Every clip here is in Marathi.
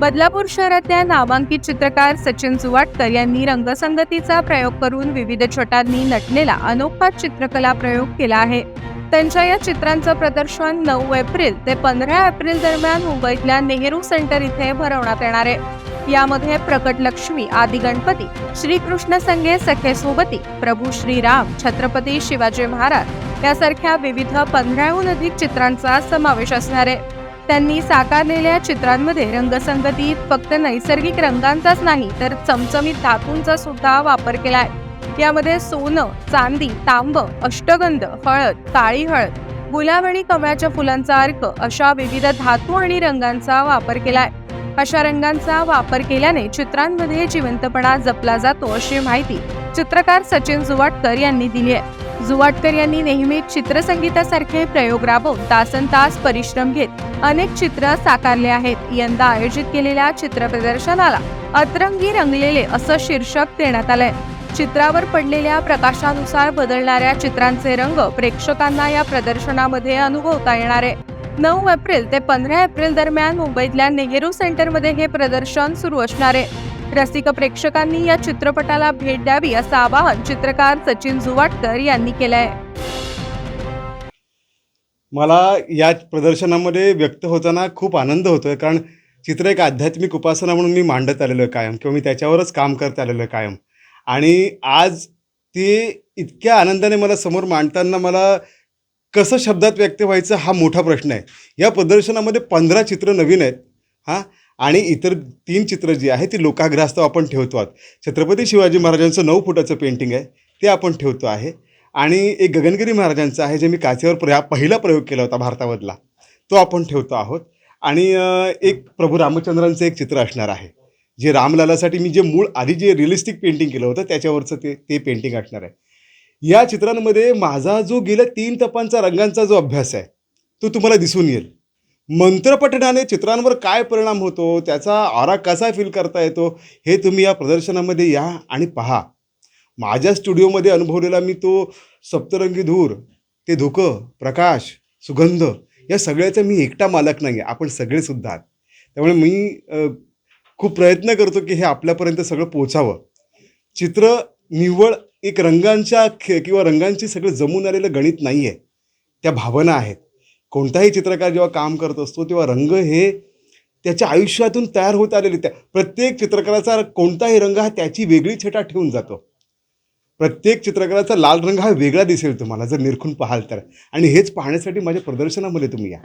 बदलापूर शहरातल्या नामांकित चित्रकार सचिन जुवाटकर यांनी रंगसंगतीचा प्रयोग करून विविध छटांनी नटलेला अनोखा चित्रकला प्रयोग केला आहे. त्यांच्या या चित्रांचं प्रदर्शन नऊ एप्रिल ते पंधरा एप्रिल दरम्यान मुंबईतल्या नेहरू सेंटर इथे भरवण्यात येणार आहे. यामध्ये प्रकट लक्ष्मी आदी गणपती श्रीकृष्ण संगे सखे सोबती प्रभू श्रीराम छत्रपती शिवाजी महाराज यासारख्या विविध पंधराहून अधिक चित्रांचा समावेश असणार आहे. त्यांनी साकारलेल्या चित्रांमध्ये रंगसंगतीत फक्त नैसर्गिक रंगांचाच नाही तर चमचमीत धातूंचा सुद्धा वापर आहे यामध्ये सोनं चांदी तांब अष्टगंध हळद काळी हळद गुलाब आणि कमळाच्या फुलांचा अर्क अशा विविध धातू आणि रंगांचा वापर केला आहे अशा रंगांचा वापर केल्याने चित्रांमध्ये जिवंतपणा जपला जातो अशी माहिती चित्रकार सचिन जुवाटकर यांनी दिली आहे. जुवाटकर यांनी नेहमी चित्रसंगीतासारखे प्रयोग राबवून तासन तास परिश्रम घेत अनेक चित्र साकारले आहेत. यंदा आयोजित केलेल्या चित्र प्रदर्शनाला अतरंगी रंगलेले असं शीर्षक देण्यात आलंय. चित्रावर पडलेल्या प्रकाशानुसार बदलणाऱ्या चित्रांचे रंग प्रेक्षकांना या प्रदर्शनामध्ये अनुभवता येणार. आहे नऊ एप्रिल ते पंधरा एप्रिल दरम्यान मुंबईतल्या नेहरू सेंटरमध्ये हे प्रदर्शन सुरू असणार. आहे रसिक प्रेक्षकांनी या चित्रपटाला भेट द्यावी असं आवाहन चित्रकार सचिन जुवाटकर यांनी केलंय. मला या प्रदर्शनामध्ये व्यक्त होताना खूप आनंद होतो आहे कारण चित्र एक आध्यात्मिक उपासना म्हणून मी मांडत आलेलो आहे कायम किंवा मी त्याच्यावरच काम करत आलेलो आहे कायम. आणि आज ते इतक्या आनंदाने मला समोर मांडताना मला कसं शब्दात व्यक्त व्हायचं हा मोठा प्रश्न आहे. या प्रदर्शनामध्ये पंधरा चित्र नवीन आहेत हां. आणि इतर तीन चित्र जी आहे ती लोकाग्रहास्तव आपण ठेवतो आहोत. छत्रपती शिवाजी महाराजांचं नऊ फुटाचं पेंटिंग आहे ते आपण ठेवतो आहे. आणि एक गगनगिरी महाराजांचं आहे जे मी काचेवर प्रया पहिला प्रयोग केला होता भारतामधला तो आपण ठेवतो आहोत. आणि एक प्रभू रामचंद्रांचं एक चित्र असणार आहे जे रामलालासाठी मी जे मूळ आधी जे रिअलिस्टिक पेंटिंग केलं होतं त्याच्यावरचं ते ते पेंटिंग असणार आहे. या चित्रांमध्ये माझा जो गेल्या तीन तपांचा रंगांचा जो अभ्यास आहे तो तुम्हाला दिसून येईल. मंत्रपठणाने चित्रांवर काय परिणाम होतो त्याचा आरा कसा फील करता येतो हे तुम्ही या प्रदर्शनामध्ये या आणि पहा. माझ्या स्टुडिओमध्ये अनुभवलेला मी तो सप्तरंगी धूर ते धुकं प्रकाश सुगंध या सगळ्याचा मी एकटा मालक नाही आहे आपण सगळेसुद्धा आहात. त्यामुळे मी खूप प्रयत्न करतो की हे आपल्यापर्यंत सगळं पोचावं. चित्र निव्वळ एक रंगांच्या खे किंवा रंगांची सगळं जमून आलेलं गणित नाही आहे त्या भावना आहेत. कोणताही चित्रकार जेव्हा काम करत असतो तेव्हा रंग हे त्याच्या आयुष्यातून तयार होत आलेले त्या प्रत्येक चित्रकाराचा कोणताही रंग हा त्याची वेगळी छटा ठेवून जातो. प्रत्येक चित्रकाराचा लाल रंग हा वेगळा दिसेल तुम्हाला जर निरखून पाहाल तर. आणि हेच पाहण्यासाठी माझ्या प्रदर्शनामध्ये तुम्ही या.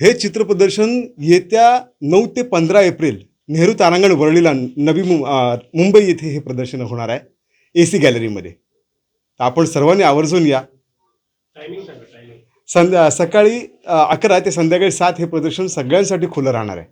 हे. हे चित्रप्रदर्शन येत्या नऊ ते पंधरा एप्रिल नेहरू तारांगण वरळीला नवी मुं मुंबई येथे हे प्रदर्शन होणार आहे. ए सी गॅलरीमध्ये. तर आपण सर्वांनी आवर्जून या. संध्या सकाळी अकरा ते संध्याकाळी सात हे प्रदर्शन सगळ्यांसाठी खुलं राहणार आहे.